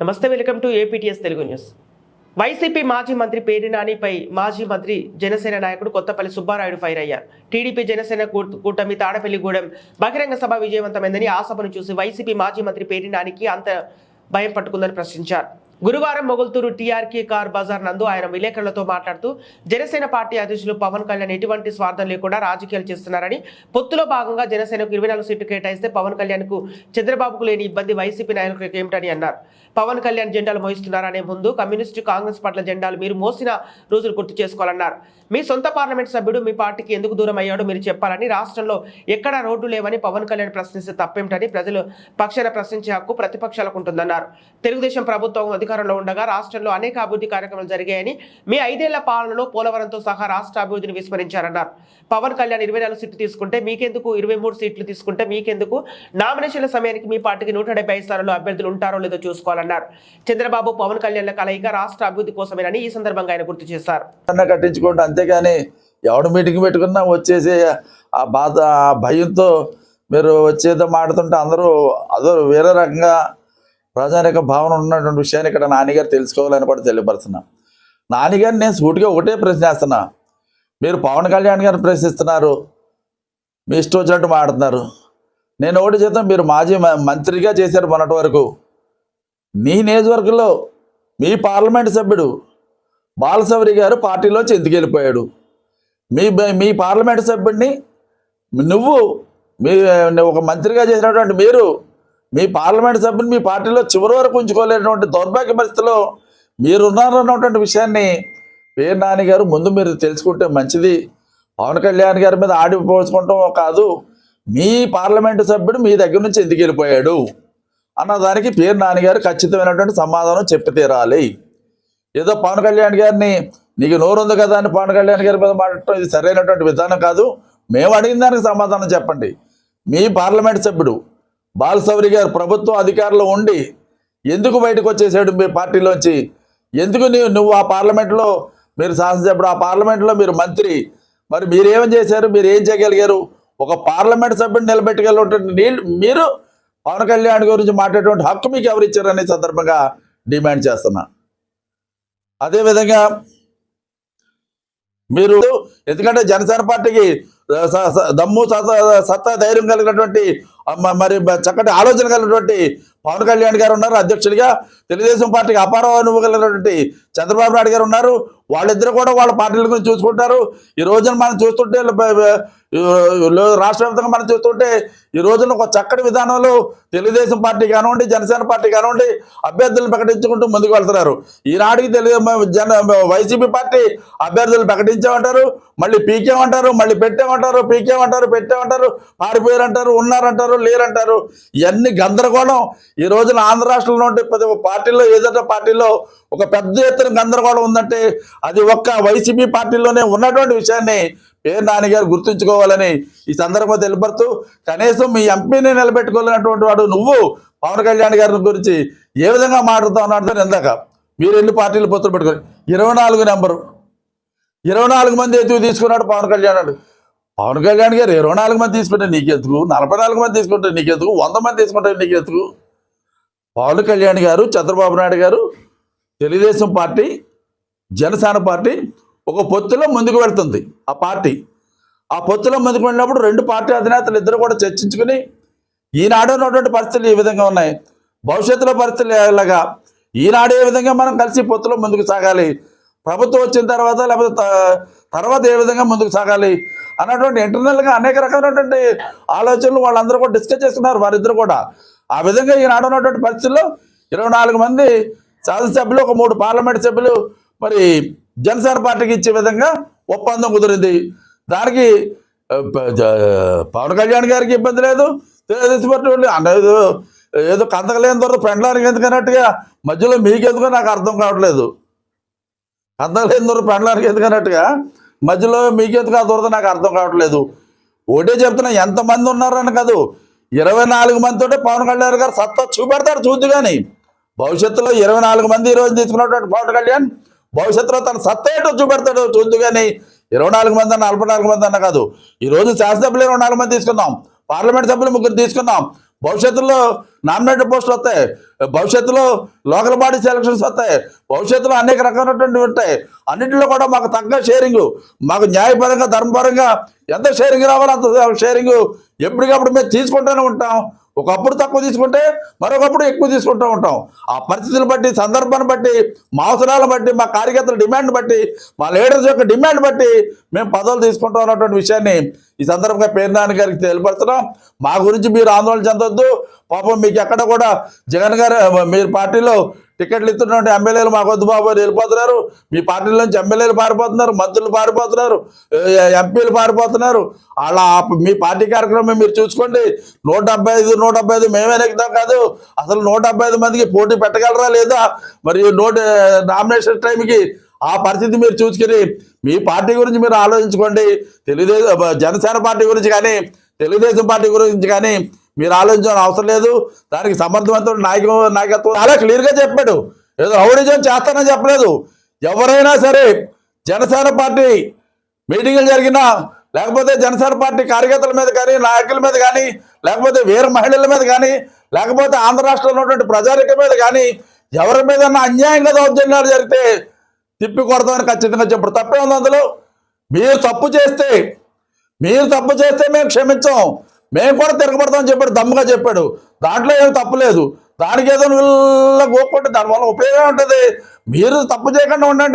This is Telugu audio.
నమస్తే welcome to APTS Telugu news. YCP మాజీ మంత్రి పేరి నానిపై మాజీ మంత్రి జనసేన నాయకుడు కొత్తపల్లి సుబ్బారాయుడు ఫైర్ అయ్యారు. టీడీపీ జనసేన కూటమి తాడపల్లిగూడెం బహిరంగ సభ విజయవంతమైందని ఆ సభను చూసి వైసీపీ మాజీ మంత్రి పేరి నానికి అంత భయం పట్టుకుందని ప్రశ్నించారు. గురువారం మొగుల్తూరు టీఆర్కే కార్ బజార్ నందు ఆయన విలేకరులతో మాట్లాడుతూ జనసేన పార్టీ అధ్యక్షులు పవన్ కళ్యాణ్ ఎటువంటి స్వార్థం లేకుండా రాజకీయాలు చేస్తున్నారని పొత్తులో భాగంగా జనసేనకు ఇరవై నాలుగు సీట్లు కేటాయిస్తే పవన్ కళ్యాణ్కు చంద్రబాబుకు లేని ఇబ్బంది వైసీపీ నాయకులకు ఏమిటని అన్నారు. పవన్ కళ్యాణ్ జెండాలు మోయిస్తున్నారనే ముందు కమ్యూనిస్టు కాంగ్రెస్ పార్టీల జెండాలు మీరు మోసిన రోజులు గుర్తు చేసుకోవాలన్నారు. మీ సొంత పార్లమెంట్ సభ్యుడు మీ పార్టీకి ఎందుకు దూరం అయ్యాడో మీరు చెప్పాలని రాష్ట్రంలో ఎక్కడా రోడ్డు లేవని పవన్ కళ్యాణ్ ప్రశ్నిస్తే తప్పేమిటని ప్రజలు పక్షాన ప్రశ్నించే హక్కు ప్రతిపక్షాలకు ఉంటుందన్నారు. తెలుగుదేశం ప్రభుత్వం అధికారంలో ఉండగా రాష్ట్రంలో అనేక అభివృద్ధి కార్యక్రమాలు జరిగాయని మీ ఐదేళ్ళ పాలనలో పోలవరంతో సహా రాష్ట్ర అభివృద్ధిని విస్మరించారన్నారు. పవన్ కళ్యాణ్ ఇరవై నాలుగు సీట్లు తీసుకుంటే మీకెందుకు ఇరవై మూడు సీట్లు తీసుకుంటే మీకెందుకు? నామినేషన్ల సమయానికి మీ పార్టీకి నూట డెబ్బై స్థానాల్లో అభ్యర్థులు ఉంటారో లేదో చూసుకోవాలన్నారు. చంద్రబాబు పవన్ కళ్యాణ్ల కలయిక రాష్ట్ర అభివృద్ధి కోసమేనని ఈ సందర్భంగా ఆయన గుర్తు చేశారు. కట్టించుకోండి. అంతేగాని ఎవడు మీటింగ్ పెట్టుకున్నా వచ్చేసి ఆ బాధ ఆ భయంతో మీరు వచ్చేదో మాడుతుంటే అందరూ అదో వేరే రకంగా ప్రజానిక భావన ఉన్నటువంటి విషయాన్ని ఇక్కడ నాన్నగారు తెలుసుకోవాలని కూడా తెలియపరుస్తున్నా. నాన్నగారిని నేను సూటిగా ఒకటే ప్రశ్నిస్తున్నా మీరు పవన్ కళ్యాణ్ గారిని ప్రశ్నిస్తున్నారు. మీ ఇష్టం వచ్చినట్టు మాట్లాడుతున్నారు. నేను ఒకటి చేద్దాం మీరు మాజీ మ- మంత్రిగా చేశారు మొన్నటి వరకు. నీ నియోజకవర్గంలో మీ పార్లమెంట్ సభ్యుడు బాలసౌరి గారు పార్టీలోంచి ఎందుకు వెళ్ళిపోయాడు మీ మీ పార్లమెంట్ సభ్యుడిని నువ్వు మీ ఒక మంత్రిగా చేసినటువంటి మీరు మీ పార్లమెంట్ సభ్యుని మీ పార్టీలో చివరి వరకు ఉంచుకోలేనటువంటి దౌర్భాగ్య పరిస్థితిలో మీరున్నారన్నటువంటి విషయాన్ని పేరు నాని గారు ముందు మీరు తెలుసుకుంటే మంచిది. పవన్ కళ్యాణ్ గారి మీద ఆడిపోసుకుంటాం కాదు. మీ పార్లమెంటు సభ్యుడు మీ దగ్గర నుంచి ఎందుకు వెళ్ళిపోయాడు? అన్నదానికి పేరు నాన్నగారు ఖచ్చితమైనటువంటి సమాధానం చెప్పి తీరాలి. ఏదో పవన్ కళ్యాణ్ గారిని నీకు నోరు ఉంది కదా అని పవన్ కళ్యాణ్ గారి మీద మాట్లాడటం ఇది సరైనటువంటి విధానం కాదు. మేము అడిగిన దానికి సమాధానం చెప్పండి. మీ పార్లమెంట్ సభ్యుడు బాలసౌరి గారు ప్రభుత్వం అధికారంలో ఉండి ఎందుకు బయటకు వచ్చేసాడు మీ పార్టీలోంచి? ఎందుకు నీవు నువ్వు ఆ పార్లమెంట్లో మీరు శాసనసభ్యుడు ఆ పార్లమెంట్లో మీరు మంత్రి మరి మీరేం చేశారు? మీరు ఏం చేయగలిగారు? ఒక పార్లమెంట్ సభ్యుడు నిలబెట్టగలంటే నీళ్ళు మీరు పవన్ కళ్యాణ్ గురించి మాట్లాడేటువంటి హక్కు మీకు ఎవరు ఇచ్చారనే సందర్భంగా డిమాండ్ చేస్తున్నా. అదేవిధంగా మీరు ఎందుకంటే జనసేన పార్టీకి దమ్ము సత- సత్తా ధైర్యం కలిగినటువంటి మరి చక్కటి ఆలోచన కలిగినటువంటి పవన్ కళ్యాణ్ గారు ఉన్నారు అధ్యక్షుడిగా. తెలుగుదేశం పార్టీకి అపార కలిగినటువంటి చంద్రబాబు నాయుడు గారు ఉన్నారు. వాళ్ళిద్దరు కూడా వాళ్ళ పార్టీల గురించి చూసుకుంటారు. ఈ రోజున మనం చూస్తుంటే రాష్ట్ర వ్యాప్తంగా మనం చూస్తుంటే ఈ రోజున ఒక చక్కటి విధానంలో తెలుగుదేశం పార్టీ కానివ్వండి జనసేన పార్టీ కానివ్వండి అభ్యర్థులను ప్రకటించుకుంటూ ముందుకు వెళ్తున్నారు. ఈనాటికి తెలుగు జన వైసీపీ పార్టీ అభ్యర్థులు ప్రకటించామంటారు. మళ్ళీ పీకేమంటారు మళ్ళీ పెట్టామంటారు పీకేమంటారు పెట్టామంటారు పారిపోయారంటారు ఉన్నారంటారు లేరంటారు. ఇవన్నీ గందరగోళం. ఈ రోజున ఆంధ్ర రాష్ట్రంలో ఉంటే ప్రతి ఒక్క పార్టీలో ఏదంటే పార్టీలో ఒక పెద్ద ఎత్తున గందరగోళం ఉందంటే అది ఒక్క వైసీపీ పార్టీలోనే ఉన్నటువంటి విషయాన్ని పేరు నాన్నగారు గుర్తుంచుకోవాలని ఈ సందర్భంగా తెలిపరుతూ కనీసం మీ ఎంపీని నిలబెట్టుకోలేనటువంటి వాడు నువ్వు పవన్ కళ్యాణ్ గారి గురించి ఏ విధంగా మాట్లాడుతావు అన్నాడు ఇందాక మీరు ఎన్ని పార్టీలు పొత్తులు పెట్టుకొని ఇరవై నాలుగు నెంబరు. ఇరవై నాలుగు మంది ఎత్తుకు తీసుకున్నాడు పవన్ కళ్యాణ్ గారు. పవన్ కళ్యాణ్ గారు ఇరవై నాలుగు మంది తీసుకుంటే నీకెందుకు? నలభై నాలుగు మంది తీసుకుంటే నీకెందుకు? వంద మంది తీసుకుంటే నీకెందుకు? పవన్ కళ్యాణ్ గారు చంద్రబాబు నాయుడు గారు తెలుగుదేశం పార్టీ జనసేన పార్టీ ఒక పొత్తులో ముందుకు వెళ్తుంది. ఆ పార్టీ. ఆ పొత్తులో ముందుకు వెళ్ళినప్పుడు రెండు పార్టీ అధినేతలు ఇద్దరు కూడా చర్చించుకుని ఈనాడు ఉన్నటువంటి పరిస్థితులు ఈ విధంగా ఉన్నాయి. భవిష్యత్తులో పరిస్థితులు ఎలాగా? ఈనాడు ఏ విధంగా మనం కలిసి పొత్తులో ముందుకు సాగాలి? ప్రభుత్వం వచ్చిన తర్వాత లేకపోతే త- తర్వాత ఏ విధంగా ముందుకు సాగాలి? అన్నటువంటి ఇంటర్నల్గా అనేక రకమైనటువంటి ఆలోచనలు వాళ్ళందరూ కూడా డిస్కస్ చేసుకున్నారు వారిద్దరు కూడా. ఆ విధంగా ఈనాడు ఉన్నటువంటి పరిస్థితుల్లో ఇరవై నాలుగు మంది శాసనసభ్యులు ఒక మూడు పార్లమెంట్ సభ్యులు మరి జనసేన పార్టీకి ఇచ్చే విధంగా ఒప్పందం కుదిరింది. దానికి పవన్ కళ్యాణ్ గారికి ఇబ్బంది లేదు. తెలుగుదేశం పార్టీ వాళ్ళు అంటే ఏదో కందకలేని తర్వాత పెండలానికి ఎందుకన్నట్టుగా మధ్యలో మీకెందుకో నాకు అర్థం కావట్లేదు. కందకలేని దొరక పెండలానికి ఎందుకన్నట్టుగా మధ్యలో మీకెందుకు ఆ దొరద నాకు అర్థం కావట్లేదు. ఒకటే చెప్తున్నా ఎంతమంది ఉన్నారని కాదు. ఇరవై నాలుగు మందితోటే పవన్ కళ్యాణ్ గారు సత్తా చూపెడతాడు చూద్దు కానీ భవిష్యత్తులో ఇరవై నాలుగు మంది ఈ రోజు తీసుకున్నటువంటి పవన్ కళ్యాణ్ భవిష్యత్తులో తన సత్తేటో ఏంటో చూపెడతాడు చూద్దు కానీ ఇరవై నాలుగు మంది అన్న నలభై నాలుగు మంది అన్న కాదు. ఈ రోజు శాసనసభ్యులు ఇరవై నాలుగు మంది తీసుకుందాం. పార్లమెంట్ సభ్యులు ముగ్గురు తీసుకుందాం. భవిష్యత్తులో నామినేటెడ్ పోస్టులు వస్తాయి. భవిష్యత్తులో లోకల్ బాడీ సెలక్షన్స్ వస్తాయి. భవిష్యత్తులో అనేక రకాలైనటువంటి ఉంటాయి. అన్నింటిలో కూడా మాకు తగ్గ షేరింగ్. మాకు న్యాయపరంగా ధర్మపరంగా ఎంత షేరింగ్ రావాలో అంత షేరింగ్. ఎప్పటికప్పుడు మేము తీసుకుంటూనే ఉంటాం. ఒకప్పుడు తక్కువ తీసుకుంటే మరొకప్పుడు ఎక్కువ తీసుకుంటూ ఉంటాం. ఆ పరిస్థితులు బట్టి సందర్భాన్ని బట్టి మా అవసరాలను బట్టి మా కార్యకర్తల డిమాండ్ బట్టి మా లీడర్స్ యొక్క డిమాండ్ బట్టి మేము పదవులు తీసుకుంటాం అన్నటువంటి విషయాన్ని ఈ సందర్భంగా పేరునాని గారికి తెలియపడుతున్నాం మా గురించి మీరు ఆందోళన చెందొద్దు. పాపం మీకు ఎక్కడ కూడా జగన్ గారు మీరు పార్టీలో టికెట్లు ఇస్తున్నటువంటి ఎమ్మెల్యేలు మా వద్దు బాబు వెళ్ళిపోతున్నారు. మీ పార్టీల నుంచి ఎమ్మెల్యేలు పారిపోతున్నారు మంత్రులు పారిపోతున్నారు ఎంపీలు పారిపోతున్నారు. అలా మీ పార్టీ కార్యక్రమం మీరు చూసుకోండి. నూట డెబ్బై ఐదు నూట డెబ్బై ఐదు మేమే నెగ్గుతాం కాదు. అసలు నూట డెబ్బై ఐదు మందికి పోటీ పెట్టగలరా లేదా? మరి నోట్ నామినేషన్ టైంకి ఆ పరిస్థితి మీరు చూసుకుని మీ పార్టీ గురించి మీరు ఆలోచించుకోండి. తెలుగుదేశం జనసేన పార్టీ గురించి కానీ తెలుగుదేశం పార్టీ గురించి కానీ మీరు ఆలోచించాల్సిన అవసరం లేదు. దానికి సమర్థవంతుడు నాయక నాయకత్వం చాలా క్లియర్గా చెప్పాడు. ఏదో రౌడిజం చేస్తానని చెప్పలేదు. ఎవరైనా సరే జనసేన పార్టీ మీటింగులు జరిగినా లేకపోతే జనసేన పార్టీ కార్యకర్తల మీద కానీ నాయకుల మీద కానీ లేకపోతే వేరే మహిళల మీద కానీ లేకపోతే ఆంధ్ర రాష్ట్రంలో ఉన్నటువంటి ప్రజానిక మీద కానీ ఎవరి మీద అన్యాయంగా దౌర్జన్యాలు జరిగితే తిప్పి కొడతామని ఖచ్చితంగా చెప్పారు తప్పే ఉంది అందులో. మీరు తప్పు చేస్తే మీరు తప్పు చేస్తే మేము క్షమించాం. మేము కూడా తిరగబడతామని చెప్పాడు దమ్ముగా చెప్పాడు. దాంట్లో ఏం తప్పు లేదు. దానికి ఏదో వీళ్ళ గోక్కుంటే దానివల్ల ఉపయోగం ఉంటుంది. మీరు తప్పు చేయకుండా ఉండండి.